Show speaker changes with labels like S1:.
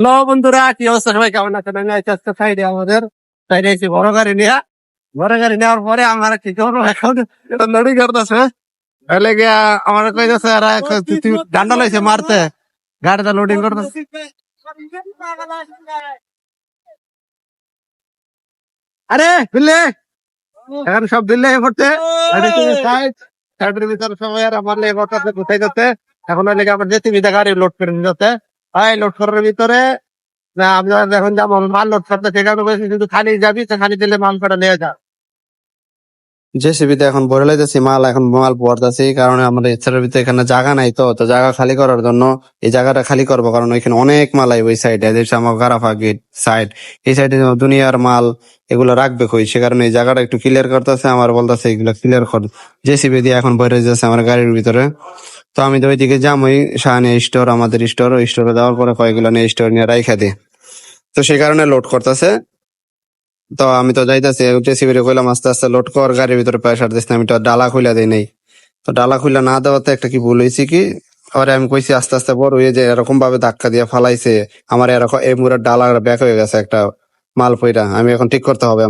S1: Hello বন্ধুরা কি অবস্থা? সবাই কেমন আছেন? আমি আছি আজকে সাইডে আমাদের। সাইডে এসে বড় গাড়ি নেওয়া বড় গাড়ি নেওয়ার পরে আমার কি করব এখন? নড়ি করতেছে তাহলে গিয়া আমার কইতেছে এরা তুই ডান্ডা লাইছে মারতে। গাড়িটা লোডিং করতেছে। আরে বিল্লে এখন সব বিল্লে পড়ছে। সাইড সাইডের ভিতরে সবাই আর আমার লেগে কোথায় যাচ্ছে। এখন লেগে আমার যেতে গাড়ি লোড করে নিতে এই লোড ভিতরে, না এখন যাব মাল লোড করতে সেখানে বসে শুধু খালি যাবি, তো খালি দিলে মাল কটা নিয়ে যা।
S2: জেসিবিতে এখন ভরে লাইতেছি, মাল এখন মাল পড়তেছি কারণ আমাদের ইচ্ছার ভিতরে এখানে জায়গা নাই তো তো জায়গা খালি করার জন্য এই জায়গাটা খালি করব, কারণ ওইখানে অনেক মাল আই ওই সাইডে দেখছি আমার গারাফা গেট সাইড এই সাইডে দুনিয়ার মাল এগুলো রাখবে কই? সে কারণে এই জায়গাটা একটু ক্লিয়ার করতেছে, আমার বলতেছে এগুলো ক্লিয়ার কর। জেসিবি দিয়ে এখন ভরে যাচ্ছে আমার গাড়ির ভিতরে। তো আমি তো ওইদিকে যাম ওই শাহানি স্টোর আমাদের স্টোর ওই স্টোরে দেওয়ার পরে কয়েকগুলো নিয়ে স্টোর নিয়ে রাইখা দিই। তো সেই কারণে লোড করতেছে। তো আমি তো যাইতাছি জেসিবি রে কইলাম, আস্তে আস্তে লোড কর, গাড়ির ভিতরে প্রেসার না, আমি তো ডালা খুলে দিই নাই। তো ডালা খুলে না দেওয়াতে একটা কি ভুল হয়েছে কি? আবার আমি কইছি আস্তে আস্তে বড় হয়ে যে এরকম ভাবে ধাক্কা দিয়ে ফালাইছে, আমার এরকম, এই মুড়ের ডালা ব্যাক হয়ে গেছে একটা মাল পইরা, আমি এখন ঠিক করতে হবে।